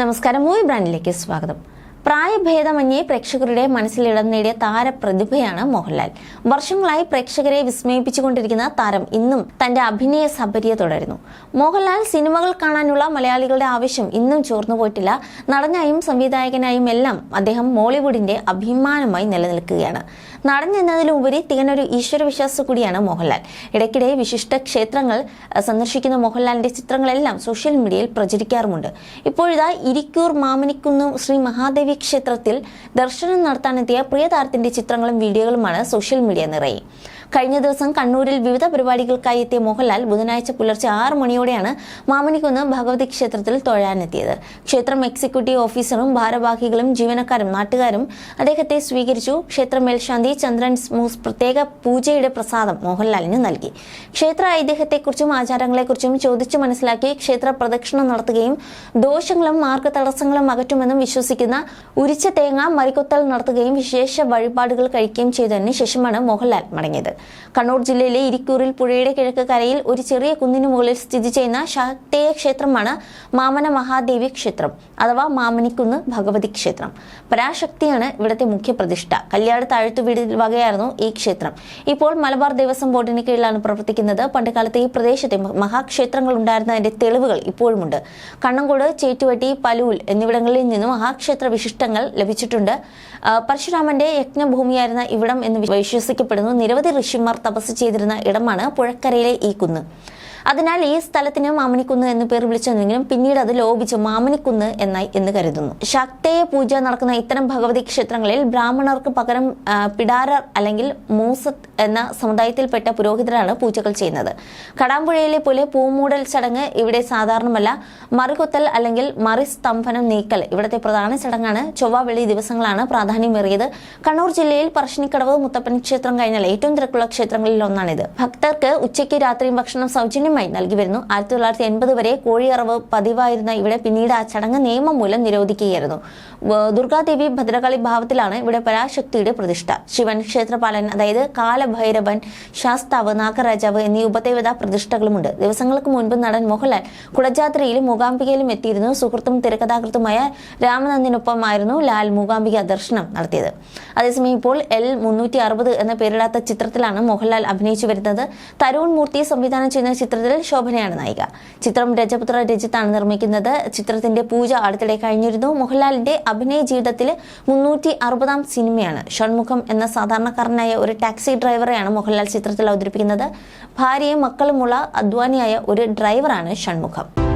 നമസ്കാരം മൂവി ബ്രാൻഡിലേക്ക് സ്വാഗതം. പ്രായഭേദമന്യേ പ്രേക്ഷകരുടെ മനസ്സിലിടം നേടിയ താരപ്രതിഭയാണ് മോഹൻലാൽ. വർഷങ്ങളായി പ്രേക്ഷകരെ വിസ്മയിപ്പിച്ചുകൊണ്ടിരിക്കുന്ന താരം ഇന്നും തന്റെ അഭിനയ സബരിയെ തുടരുന്നു. മോഹൻലാൽ സിനിമകൾ കാണാനുള്ള മലയാളികളുടെ ആവശ്യം ഇന്നും ചോർന്നു പോയിട്ടില്ല. നടനായും സംവിധായകനായും എല്ലാം അദ്ദേഹം മോളിവുഡിന്റെ അഭിമാനമായി നിലനിൽക്കുകയാണ്. നടൻ എന്നതിലുപരി ഈശ്വര ഈശ്വരവിശ്വാസ കൂടിയാണ് മോഹൻലാൽ. ഇടയ്ക്കിടെ വിശിഷ്ട ക്ഷേത്രങ്ങൾ സന്ദർശിക്കുന്ന മോഹൻലാലിന്റെ ചിത്രങ്ങളെല്ലാം സോഷ്യൽ മീഡിയയിൽ പ്രചരിക്കാറുമുണ്ട്. ഇപ്പോഴിതാ ഇരിക്കൂർ മാമനിക്കുന്ന് ശ്രീ മഹാദേവി ക്ഷേത്രത്തിൽ ദർശനം നടത്താനെത്തിയ പ്രിയതാരത്തിന്റെ ചിത്രങ്ങളും വീഡിയോകളുമാണ് സോഷ്യൽ മീഡിയ നിറയെ. കഴിഞ്ഞ ദിവസം കണ്ണൂരിൽ വിവിധ പരിപാടികൾക്കായി എത്തിയ മോഹൻലാൽ ബുധനാഴ്ച പുലർച്ചെ ആറ് മണിയോടെയാണ് മാമനിക്കുന്ന് ഭഗവതി ക്ഷേത്രത്തിൽ തൊഴാനെത്തിയത്. ക്ഷേത്രം എക്സിക്യൂട്ടീവ് ഓഫീസറും ഭാരവാഹികളും ജീവനക്കാരും നാട്ടുകാരും അദ്ദേഹത്തെ സ്വീകരിച്ചു. ക്ഷേത്ര മേൽശാന്തി ചന്ദ്രൻ മൂസ് പ്രത്യേക പൂജയുടെ പ്രസാദം മോഹൻലാലിന് നൽകി. ക്ഷേത്ര ഐതിഹ്യത്തെക്കുറിച്ചും ആചാരങ്ങളെക്കുറിച്ചും ചോദിച്ചു മനസ്സിലാക്കി ക്ഷേത്ര പ്രദക്ഷിണം നടത്തുകയും ദോഷങ്ങളും മാർഗതടസ്സങ്ങളും അകറ്റുമെന്നും വിശ്വസിക്കുന്ന ഉരിച്ച തേങ്ങ മരിക്കൊത്തൽ നടത്തുകയും വിശേഷ വഴിപാടുകൾ കഴിക്കുകയും ചെയ്തതിന് ശേഷമാണ് മോഹൻലാൽ മടങ്ങിയത്. കണ്ണൂർ ജില്ലയിലെ ഇരിക്കൂറിൽ പുഴയുടെ കിഴക്ക് കരയിൽ ഒരു ചെറിയ കുന്നിനു മുകളിൽ സ്ഥിതി ചെയ്യുന്ന ശാക്തേയ ക്ഷേത്രമാണ് മാമന മഹാദേവി ക്ഷേത്രം അഥവാ മാമനിക്കുന്ന് ഭഗവതി ക്ഷേത്രം. പരാശക്തിയാണ് ഇവിടുത്തെ മുഖ്യ പ്രതിഷ്ഠ. കല്യാട് താഴ്ത്തു വീടിൽ വകയായിരുന്നു ഈ ക്ഷേത്രം. ഇപ്പോൾ മലബാർ ദേവസ്വം ബോർഡിന് കീഴിലാണ് പ്രവർത്തിക്കുന്നത്. പണ്ടുകാലത്ത് ഈ പ്രദേശത്തെ മഹാക്ഷേത്രങ്ങൾ ഉണ്ടായിരുന്നതിന്റെ തെളിവുകൾ ഇപ്പോഴുമുണ്ട്. കണ്ണങ്കോട് ചേറ്റുവട്ടി പലൂൽ എന്നിവിടങ്ങളിൽ നിന്നും മഹാക്ഷേത്ര വിശിഷ്ടങ്ങൾ ലഭിച്ചിട്ടുണ്ട്. പരശുരാമന്റെ യജ്ഞഭൂമിയായിരുന്ന ഇവിടം എന്ന് വിശ്വസിക്കപ്പെടുന്നു. നിരവധി ഋഷിമാർ തപസ് ചെയ്തിരുന്ന ഇടമാണ് പുഴക്കരയിലെ ഈ കുന്ന്. അതിനാൽ ഈ സ്ഥലത്തിന് മാമനിക്കുന്ന് എന്ന് പേര് വിളിച്ചെങ്കിലും പിന്നീട് അത് ലോപിച്ച് മാമനിക്കുന്ന് എന്നായി എന്ന് കരുതുന്നു. ശക്തേയ പൂജ നടക്കുന്ന ഇത്തരം ഭഗവതി ക്ഷേത്രങ്ങളിൽ ബ്രാഹ്മണർക്ക് പകരം പിടാരർ അല്ലെങ്കിൽ മൂസത്ത് എന്ന സമുദായത്തിൽപ്പെട്ട പുരോഹിതരാണ് പൂജകൾ ചെയ്യുന്നത്. കടാമ്പുഴയിലെ പോലെ പൂമൂടൽ ചടങ്ങ് ഇവിടെ സാധാരണമല്ല. മറികൊത്തൽ അല്ലെങ്കിൽ മറിസ്തംഭനം നീക്കൽ ഇവിടുത്തെ പ്രധാന ചടങ്ങാണ്. ചൊവ്വ വെള്ളി ദിവസങ്ങളാണ് പ്രാധാന്യമേറിയത്. കണ്ണൂർ ജില്ലയിൽ പറശ്ശിനിക്കടവ് മുത്തപ്പൻ ക്ഷേത്രം കഴിഞ്ഞാൽ ഏറ്റവും തിരക്കുള്ള ക്ഷേത്രങ്ങളിൽ ഒന്നാണിത് ഭക്തർക്ക് ഉച്ചയ്ക്ക് രാത്രിയും ഭക്ഷണം സൗജന്യമായി നൽകി വരുന്നു ആയിരത്തി തൊള്ളായിരത്തി എൺപത് വരെ കോഴിയറവ് പതിവായിരുന്ന ഇവിടെ പിന്നീട് ആ ചടങ്ങ് നിയമം മൂലം നിരോധിക്കുകയായിരുന്നു. ദുർഗാദേവി ഭദ്രകാളി ഭാവത്തിലാണ് ഇവിടെ പരാശക്തിയുടെ പ്രതിഷ്ഠ. ശിവൻ ക്ഷേത്രപാലൻ അതായത് കാലഭൈരവൻ ശാസ്താവ് നാഗരാജാവ് എന്നീ ഉപദേവതാ പ്രതിഷ്ഠകളുമുണ്ട്. ദിവസങ്ങൾക്ക് മുൻപ് നടൻ മോഹൻലാൽ കുടജാത്രയിലും മൂകാംബികയിലും എത്തിയിരുന്നു. സുഹൃത്തും തിരക്കഥാകൃത്തുമായ രാമനന്ദിനൊപ്പമായിരുന്നു ലാൽ മൂകാംബിക ദർശനം നടത്തിയത്. അതേസമയം ഇപ്പോൾ എൽ മുന്നൂറ്റി അറുപത് എന്ന പേരിടാത്ത ചിത്രത്തിലാണ് മോഹൻലാൽ അഭിനയിച്ചു വരുന്നത് തരുൺ മൂർത്തി സംവിധാനം ചെയ്യുന്ന ചിത്രത്തിൽ ശോഭനയാണ് നായിക. ചിത്രം രജപുത്ര രജിത്താണ് നിർമ്മിക്കുന്നത്. ചിത്രത്തിന്റെ പൂജ അടുത്തിടെ കഴിഞ്ഞിരുന്നു. മോഹൻലാലിന്റെ അഭിനയ ജീവിതത്തിലെ മുന്നൂറ്റി അറുപതാം സിനിമയാണ്. ഷൺമുഖം എന്ന സാധാരണക്കാരനായ ഒരു ടാക്സി ഡ്രൈവറെയാണ് മോഹൻലാൽ ചിത്രത്തിൽ അവതരിപ്പിക്കുന്നത്. ഭാര്യയും മക്കളുമുള്ള അധ്വാനിയായ ഒരു ഡ്രൈവറാണ് ഷൺമുഖം.